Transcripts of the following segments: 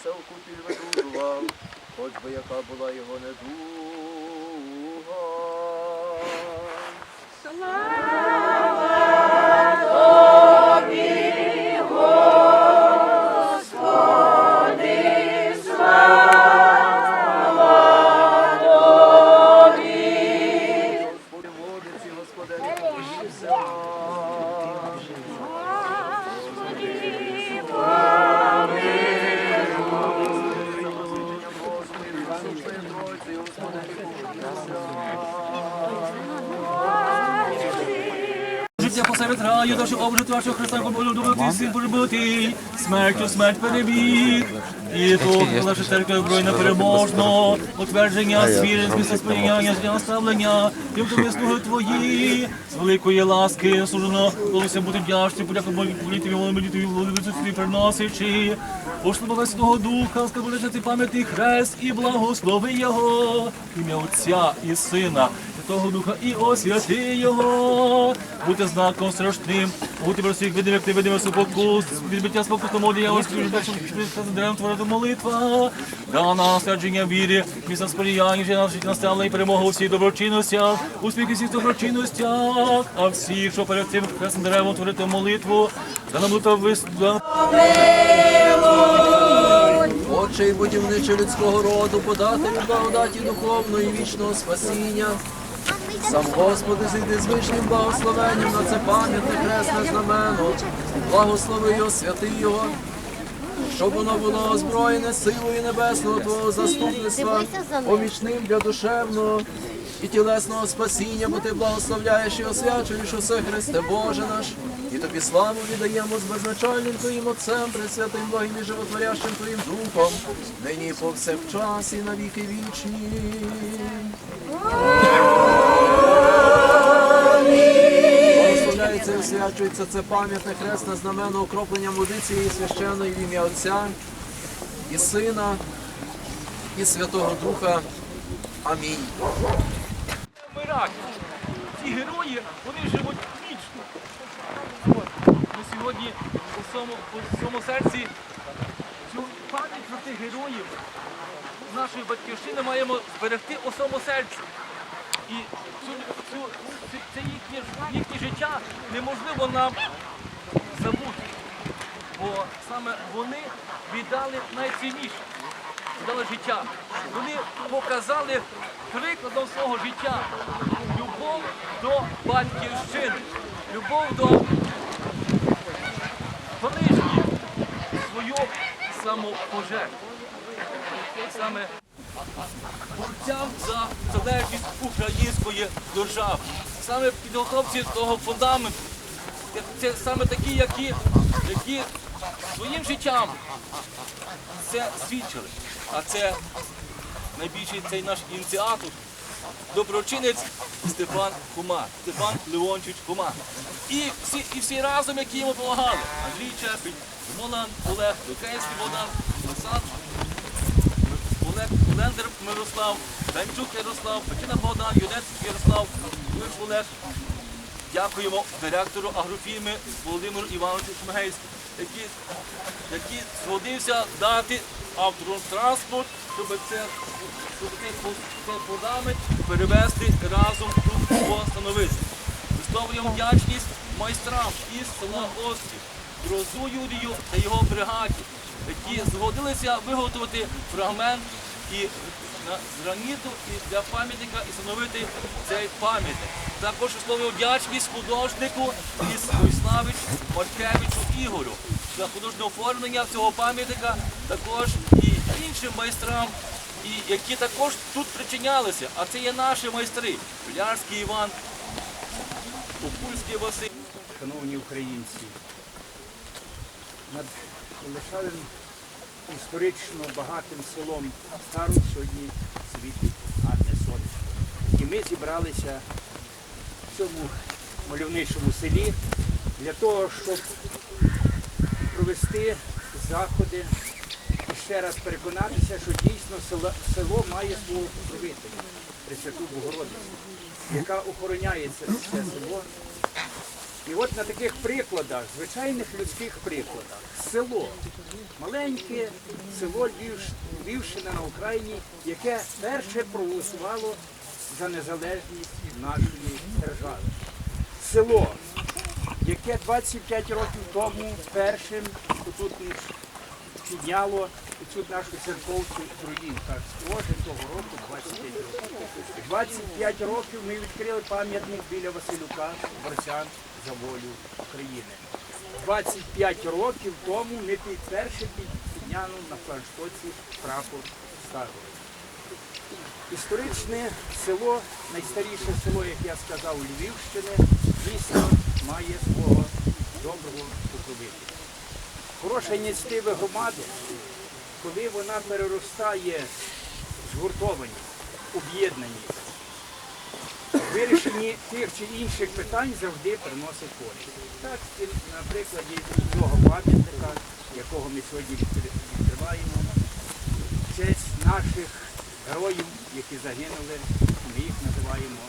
спускався, окупіль купіль видужував, хоч би яка була його недуга. Посеред раю, та що обжити вашого Христа, поболю думати, син бути, смертю смерть перебіг. І то наша церква збройна переможно, утвердження свіри, зміста сприйняття, життя наставлення, тим тобі слуги твої, з великої ласки, сужено, колося бути вдячні, подяку політові, молитві, володивицю свій приносичи, пошло Святого Духа, скарболежати пам'ятний хрест і благослови Його, ім'я Отця і Сина, Святого Духа і освяти Його, бути знаком страшним, бути про всіх видимих ти видимих супокус, відбиття спокусу моді, я ось дерев творити молитва, да насадження віри, місце сприяння, життя наше настала і перемога у всіх доброчинностях, успіхи всіх доброчинностях, а всіх, що перед цим хресним деревом творити молитву, да нам буде висловлено. Отче і будівниче людського роду, подати благодаті духовної вічного спасіння. Сам Господи, зійди з вишнім благословенням на це пам'ятне хресне знамено, благослови його, святи його, щоб воно було озброєне силою небесного Твого заступництва, помічним для душевного і тілесного спасіння, бо ти благословляєш і освячуєш усе Христе Боже наш, і тобі славу віддаємо з безначальним Твоїм Отцем, Пресвятим Благим і животворящим Твоїм Духом, нині повсякчас і на віки вічні. Освячується це пам'ятне хресне знамено окроплення води священної в ім'я Отця і Сина і Святого Духа. Амінь. вмирати. Ці герої, вони живуть вічно. Ми сьогодні у своєму, у своєму серці цю пам'ять про тих героїв нашої батьківщини маємо зберегти у своєму серці. І цю, цю, цю, це їхнє, їхнє життя неможливо нам забути. Бо саме вони віддали найцінніше, віддали життя. Вони показали прикладом свого життя любов до батьківщини, любов до ближніх, свою самопожертву. Саме борцям за залежність української держави. Саме підготовці того фундаменту. Це, саме такі, які, які своїм життям це свідчили. А це найбільший цей наш ініціатор, доброчинець Степан Хума, Степан Леончич Хума. І всі, і всі разом, які йому допомагали. Андрій Чепель, Молан Олег, Лукейський Богдан, Олександр, Олег Мирослав, Данчук Ярослав, Петина Богдан, Юнець Ярослав, Луїш Олег. Дякуємо директору агрофірми Володимиру Івановичу Шмигейському, який, який згодився дати автотранспорт, щоб це щоб цей, фундамент перевезти разом тут встановити. Висловлюємо вдячність майстрам із села Острів, Грозу Юрію та його бригаді, які згодилися виготовити фрагмент і з граніту і для пам'ятника і встановити цей пам'ятник. Також слово вдячність художнику із Войславич Маркевичу Ігорю за художнє оформлення цього пам'ятника, також і іншим майстрам, і які також тут причинялися. А це є наші майстри. Полярський Іван, Опульський Василь. шановні українці, над лишавим історично багатим селом Стару сьогодні світить гарне сонечко. І ми зібралися в цьому мальовничому селі для того, щоб провести заходи і ще раз переконатися, що дійсно село, село має свого покровителя, Пресвяту Богородицю, яка охороняє це, село і от на таких прикладах, звичайних людських прикладах, село, маленьке село Львівщ- Львівщина на Україні, яке перше проголосувало за незалежність нашої держави. Село, яке 25 років тому першим тут підняло цю нашу церковцю руїн. Так, схоже, того року 25 років. 25 років ми відкрили пам'ятник біля Василюка, борцям за волю України. 25 років тому ми першим підняли на флагштоці прапор старого. Історичне село, найстаріше село, як я сказав, Львівщини, дійсно має свого доброго покровителя. Хороша ініціатива громади, коли вона переростає згуртованість, об'єднаність, вирішенні тих чи інших питань завжди приносить користь. Так, і, наприклад, і цього пам'ятника, якого ми сьогодні відкриваємо, честь наших героїв, які загинули, ми їх називаємо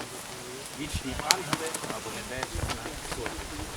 вічні ангели або небесна сотня.